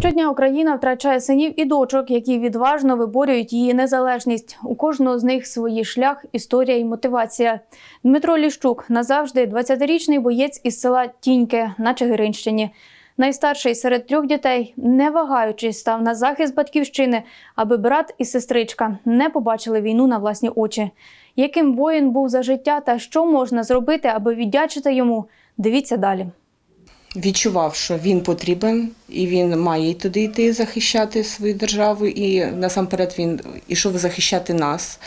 Щодня Україна втрачає синів і дочок, які відважно виборюють її незалежність. У кожного з них свій шлях, історія і мотивація. Дмитро Ліщук назавжди 20-річний боєць із села Тіньке на Чигиринщині. Найстарший серед трьох дітей, не вагаючись, став на захист батьківщини, аби брат і сестричка не побачили війну на власні очі. Яким воїн був за життя та що можна зробити, аби віддячити йому? Дивіться далі. Відчував, що він потрібен і він має туди йти захищати свою державу. І насамперед він ішов захищати нас.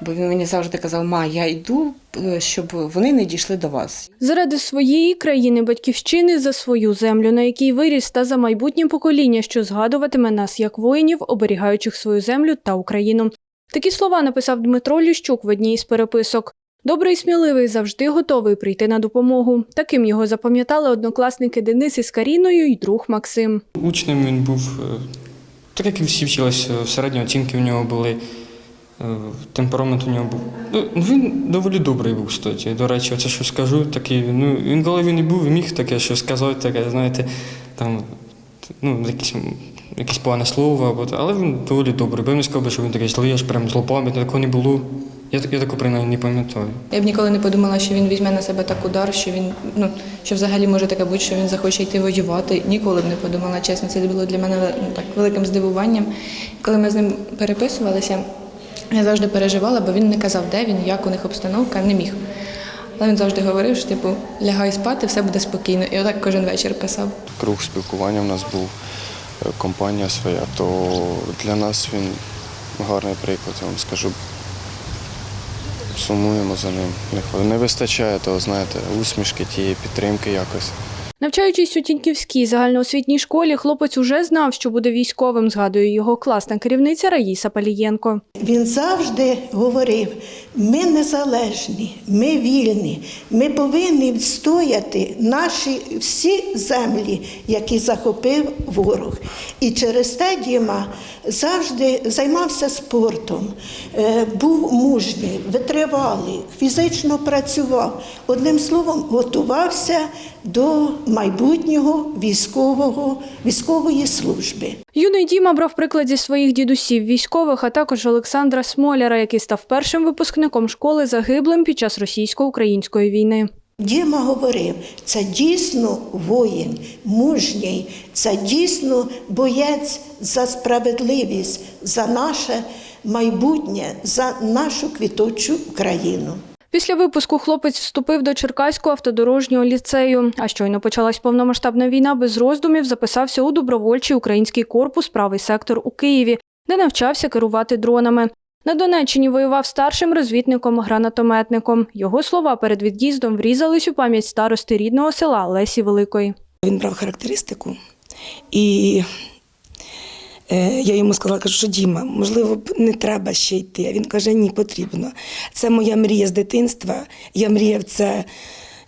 Бо він мені завжди казав: Ма, я йду, е, щоб вони не дійшли до вас. Заради своєї країни батьківщини за свою землю, на якій виріс, та за майбутнє покоління, що згадуватиме нас як воїнів, оберігаючих свою землю та Україну. Такі слова написав Дмитро Ліщук в одній із переписок. Добрий сміливий, завжди готовий прийти на допомогу. Таким його запам'ятали однокласники Денис із Каріною і друг Максим. Учнем він був, е, так як і всі вчилися, середні оцінки в нього були, е, темперамент у нього був. Ну, Він доволі добрий був, кстати. До речі, оце що скажу, такий, ну, він коли він і був, і міг таке, що сказати, таке, знаєте, там, ну, якісь, якесь погане слово, або, але він доволі добрий. Бо я не сказав, що він такий злий, аж прям злопам'ятний, такого не було. Я, так- я такого принаймні не пам'ятаю. Я б ніколи не подумала, що він візьме на себе так удар, що він ну що взагалі може таке бути, що він захоче йти воювати. Ніколи б не подумала. Чесно, це було для мене ну, так великим здивуванням. Коли ми з ним переписувалися, я завжди переживала, бо він не казав, де він, як у них обстановка, не міг. Але він завжди говорив, що типу лягай спати, все буде спокійно. І отак кожен вечір писав. круг спілкування в нас був, е, компанія своя, то для нас він гарний приклад, я вам скажу. Сумуємо за ним. Не вистачає того, знаєте, усмішки, тієї підтримки якось. Навчаючись у Тіньківській загальноосвітній школі, хлопець уже знав, що буде військовим, згадує його класна керівниця Раїса Палієнко. Він завжди говорив: ми незалежні, ми вільні, ми повинні відстояти наші всі землі, які захопив ворог. І через те Діма завжди займався спортом, е, був мужній, витривалий, фізично працював. Одним словом, готувався до майбутнього військового, військової служби. Юний Діма брав приклад зі своїх дідусів військових, а також Олександра Смоляра, який став першим випускником школи загиблим під час російсько-української війни. Діма говорив, це дійсно воїн, мужній, це дійсно боєць за справедливість, за наше майбутнє, за нашу квіточу Україну. Після випуску хлопець вступив до Черкаського автодорожнього ліцею. А щойно почалась повномасштабна війна, без роздумів записався у добровольчий український корпус правий сектор у Києві, де навчався керувати дронами. На Донеччині воював старшим розвідником-гранатометником. Його слова перед від'їздом врізались у пам'ять старости рідного села Лесі Великої. Він брав характеристику, і я йому сказала, кажу, що Діма, можливо, б не треба ще йти. А він каже, ні, потрібно. Це моя мрія з дитинства. Я мріяв це,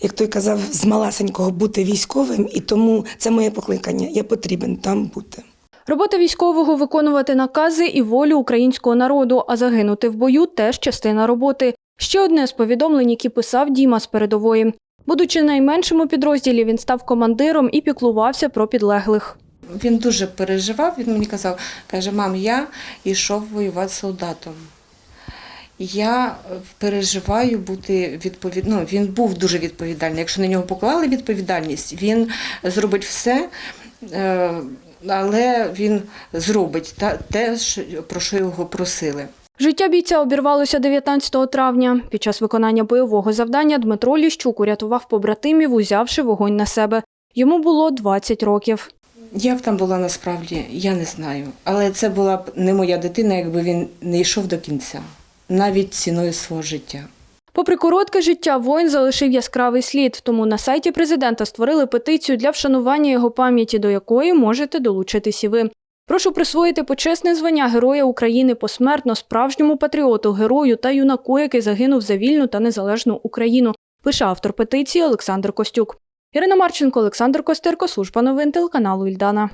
як той казав, з малесенького бути військовим, і тому це моє покликання. Я потрібен там бути. Робота військового виконувати накази і волю українського народу, а загинути в бою теж частина роботи. Ще одне з повідомлень, які писав Діма з передової. Будучи найменшим у підрозділі, він став командиром і піклувався про підлеглих. Він дуже переживав. Він мені казав, каже, мам, я йшов воювати солдатом. Я е, переживаю бути відповідним. Ну, він був дуже відповідальний. Якщо на нього поклали відповідальність, він зробить все, е, але він зробить те, про що його просили. Життя бійця обірвалося 19 травня. Під час виконання бойового завдання Дмитро Ліщук урятував побратимів, узявши вогонь на себе. Йому було 20 років. Як там була насправді, я не знаю. Але це була б не моя дитина, якби він не йшов до кінця, навіть ціною свого життя. Попри коротке життя, воїн залишив яскравий слід, тому на сайті президента створили петицію для вшанування його пам'яті, до якої можете долучитись і ви. Прошу присвоїти почесне звання Героя України посмертно справжньому патріоту, герою та юнаку, який загинув за вільну та незалежну Україну, пише автор петиції Олександр Костюк. Ірина Марченко, Олександр Костерко, служба новин телеканалу Ільдана.